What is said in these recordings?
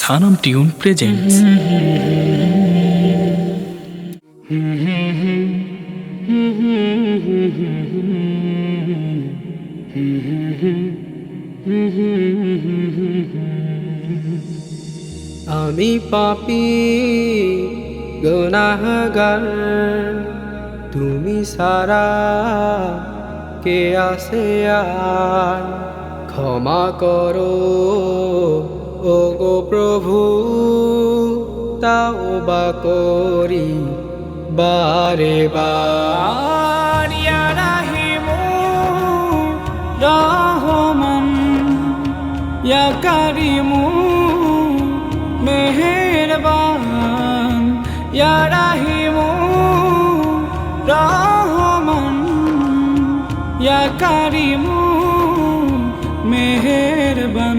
Sanam tune presents. আমি পাপি গুনাহগার। তুমি সারা কে আসে আর? ক্ষমা করো ও গো প্রভু, তাও বা করি বারে বার। রাহিমু রহমান, ইয়া কারিমু মেহেরবান। ইয়া রাহিমু রহমান, ইয়া কারিমু মেহেরবান।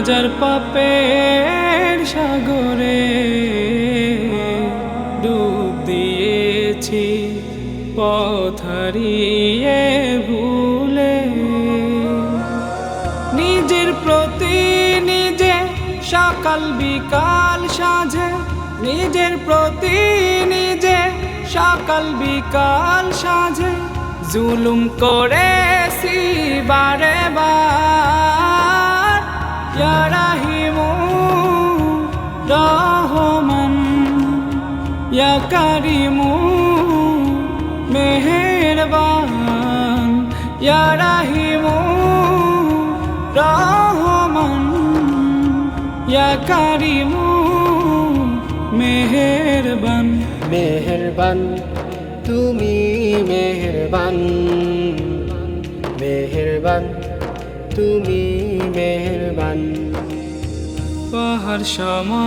হাজার পাপের সাগরে ডুব দিয়েছি পথারিয়ে ভুলে। নিজের প্রতি নিজে সকাল বিকাল সাঁঝে নিজের প্রতি নিজে সকাল বিকাল সাঁঝে জুলুম করেছি বারে ইয়া কারিমু মেহেরবান ইয়া রাহিমু রহমান ইয়া কারিমু মেহেরবান মেহেরবান তুমি মেহেরবান মেহেরবান তুমি মেহেরবান পাহাড় সমা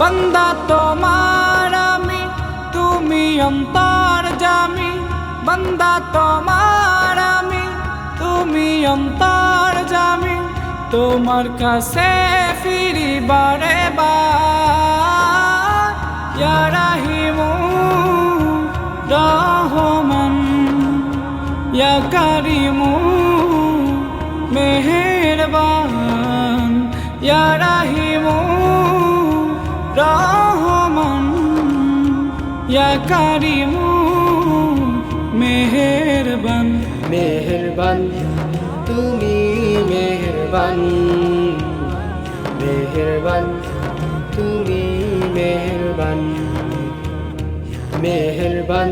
বন্দা তোমার আমি, তুমি অন্তর জামি। বন্দা তোমার আমি, তুমি অন্তর জামি। তোমার কাছে ফিরি বারে রাহিমু রহমান, ইয়া কারিমু মেহেরবান, ইয়া ইয়া কারিমু মেহেরবান মেহেরবান তুমি মেহেরবান। মেহেরবান তুমি মেহেরবান। মেহেরবান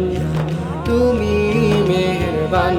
তুমি মেহেরবান।